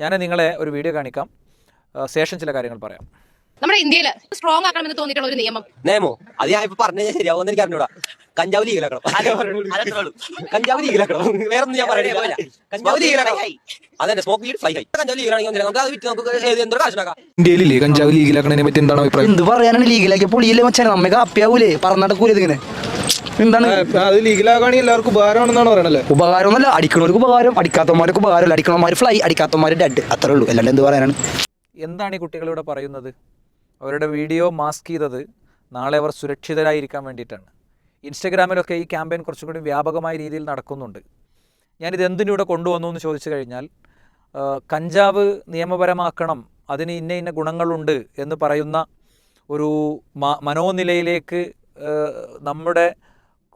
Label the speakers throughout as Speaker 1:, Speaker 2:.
Speaker 1: ഞാൻ നിങ്ങളെ ഒരു വീഡിയോ കാണിക്കാം. ശേഷം ചില കാര്യങ്ങൾ പറയാം.
Speaker 2: നമ്മുടെ ഇന്ത്യയിൽ സ്ട്രോങ് ആക്കണമെന്ന് തോന്നിയിട്ടുള്ള ഒരു നിയമം.
Speaker 3: നിയമോ അത് ഞാൻ ഇപ്പൊ പറഞ്ഞ ശരിയാവുമെന്ന് എനിക്ക് അറിഞ്ഞൂടാ. കഞ്ചാവ് ലീഗിലാക്കണം കഞ്ചാവ് ലീഗിലാക്കണം വേറെ ഒന്നും ഞാൻ പറയണില്ല. കഞ്ചാവ് ലീഗിലാക്കണം അതന്നെ സ്മോക്ക് ഫ്ലൈ ഹൈ കഞ്ചാവ് ലീഗലാണെങ്കിൽ നമുക്ക് അത് വിറ്റ് നമുക്ക് കാശുണ്ടാക്കാം
Speaker 4: കഞ്ചാവ് ലീഗിലാക്കണതിനെ പറ്റി എന്താണ് അഭിപ്രായം?
Speaker 5: എന്ത് പറയാനാണ് ലീഗിലാക്കിയപ്പോൾ പൊളിയില്ലേ മച്ചാനെ? നമ്മക്ക് അപ്പിയാവൂലേ പറഞ്ഞടക്കൂലേ ഇതിങ്ങനെ? എന്താണ്?
Speaker 4: അത് എല്ലാവർക്കും ഉപകാരമാണെന്നാണ് പറയണല്ലേ?
Speaker 5: ഉപകാരം എന്നല്ല അടിക്കണവർക്ക് ഉപകാരം അടിക്കാത്തമാർക്ക് ഉപകാരമല്ല. അടിക്കണമാര് ഫ്ലൈ അടിക്കാത്തമാര് ഡെഡ് അത്രേ ഉള്ളൂ. അല്ലാണ്ട് എന്ത് പറയാനാണ്?
Speaker 1: എന്താണ് ഈ കുട്ടികളിവിടെ പറയുന്നത്? അവരുടെ വീഡിയോ മാസ്ക് ചെയ്തത് നാളെ അവർ സുരക്ഷിതരായിരിക്കാൻ വേണ്ടിയിട്ടാണ്. ഇൻസ്റ്റഗ്രാമിലൊക്കെ ഈ ക്യാമ്പയിൻ കുറച്ചുകൂടി വ്യാപകമായ രീതിയിൽ നടക്കുന്നുണ്ട്. ഞാനിത് എന്തിനൂടെ കൊണ്ടുവന്നു എന്ന് ചോദിച്ചു കഴിഞ്ഞാൽ കഞ്ചാവ് നിയമപരമാക്കണം അതിന് ഇന്ന ഇന്ന ഗുണങ്ങളുണ്ട് എന്ന് പറയുന്ന ഒരു മനോനിലയിലേക്ക് നമ്മുടെ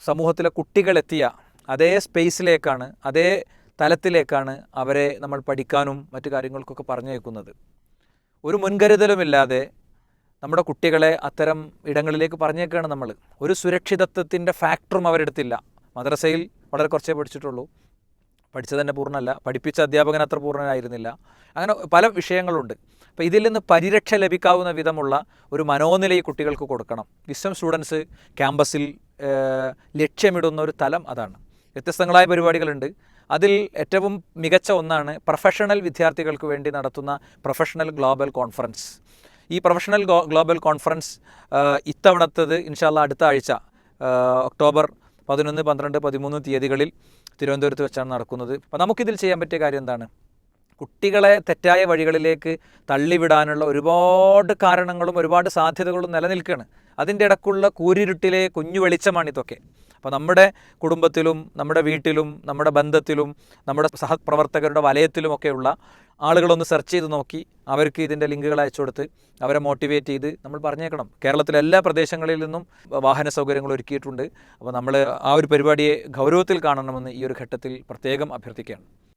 Speaker 1: സമൂഹത്തിലെ കുട്ടികളെത്തിയ അതേ സ്പേസിലേക്കാണ് അതേ തലത്തിലേക്കാണ് അവരെ നമ്മൾ പഠിക്കാനും മറ്റു കാര്യങ്ങൾക്കൊക്കെ പറഞ്ഞേക്കുന്നത് ഒരു മുൻകരുതലുമില്ലാതെ നമ്മുടെ കുട്ടികളെ അത്തരം ഇടങ്ങളിലേക്ക് പറഞ്ഞേക്കാണ് നമ്മൾ. ഒരു സുരക്ഷിതത്വത്തിന്റെ ഫാക്ടറും അവരെടുത്തില്ല. മദ്രസയിൽ വളരെ കുറച്ചേ പഠിച്ചിട്ടുള്ളൂ. പഠിച്ചത് തന്നെ പൂർണമല്ല. പഠിപ്പിച്ച അധ്യാപകൻ അത്ര പൂർണനായിരുന്നില്ല. അങ്ങനെ പല വിഷയങ്ങളുണ്ട്. അപ്പോൾ ഇതിൽ നിന്ന് പരിരക്ഷ ലഭിക്കാവുന്ന വിധമുള്ള ഒരു മനോനില ഈ കുട്ടികൾക്ക് കൊടുക്കണം. വിസ്ഡം സ്റ്റുഡൻസ് ക്യാമ്പസിൽ ലക്ഷ്യമിടുന്ന ഒരു തലം അതാണ്. വ്യത്യസ്തങ്ങളായ പരിപാടികളുണ്ട്. അതിൽ ഏറ്റവും മികച്ച ഒന്നാണ് പ്രൊഫഷണൽ വിദ്യാർത്ഥികൾക്ക് വേണ്ടി നടത്തുന്ന പ്രൊഫഷണൽ ഗ്ലോബൽ കോൺഫറൻസ്. ഈ പ്രൊഫഷണൽ ഗ്ലോബൽ കോൺഫറൻസ് ഇത്തവണത്തത് ഇൻഷാല്ല അടുത്ത ആഴ്ച ഒക്ടോബർ പതിനൊന്ന് പന്ത്രണ്ട് പതിമൂന്ന് തീയതികളിൽ തിരുവനന്തപുരത്ത് വെച്ചാണ് നടക്കുന്നത്. അപ്പോൾ നമുക്കിതിൽ ചെയ്യാൻ പറ്റിയ കാര്യം എന്താണ്? കുട്ടികളെ തെറ്റായ വഴികളിലേക്ക് തള്ളിവിടാനുള്ള ഒരുപാട് കാരണങ്ങളും ഒരുപാട് സാധ്യതകളും നിലനിൽക്കുകയാണ്. അതിന്റെ ഇടക്കുള്ള കൂരിരുട്ടിലെ കുഞ്ഞു വെളിച്ചമാണ് ഇതൊക്കെ. അപ്പോൾ നമ്മുടെ കുടുംബത്തിലും നമ്മുടെ വീട്ടിലും നമ്മുടെ ബന്ധത്തിലും നമ്മുടെ സഹപ്രവർത്തകരുടെ വലയത്തിലുമൊക്കെയുള്ള ആളുകളൊന്ന് സെർച്ച് ചെയ്ത് നോക്കി അവർക്ക് ഇതിന്റെ ലിങ്കുകൾ അയച്ചു കൊടുത്ത് അവരെ മോട്ടിവേറ്റ് ചെയ്ത് നമ്മൾ പറഞ്ഞേക്കണം. കേരളത്തിലെ എല്ലാ പ്രദേശങ്ങളിൽ നിന്നും വാഹന സൗകര്യങ്ങൾ ഒരുക്കിയിട്ടുണ്ട്. അപ്പോൾ നമ്മൾ ആ ഒരു പരിപാടിയെ ഗൗരവത്തിൽ കാണണമെന്ന് ഈ ഒരു ഘട്ടത്തിൽ പ്രത്യേകം അഭ്യർത്ഥിക്കുകയാണ്.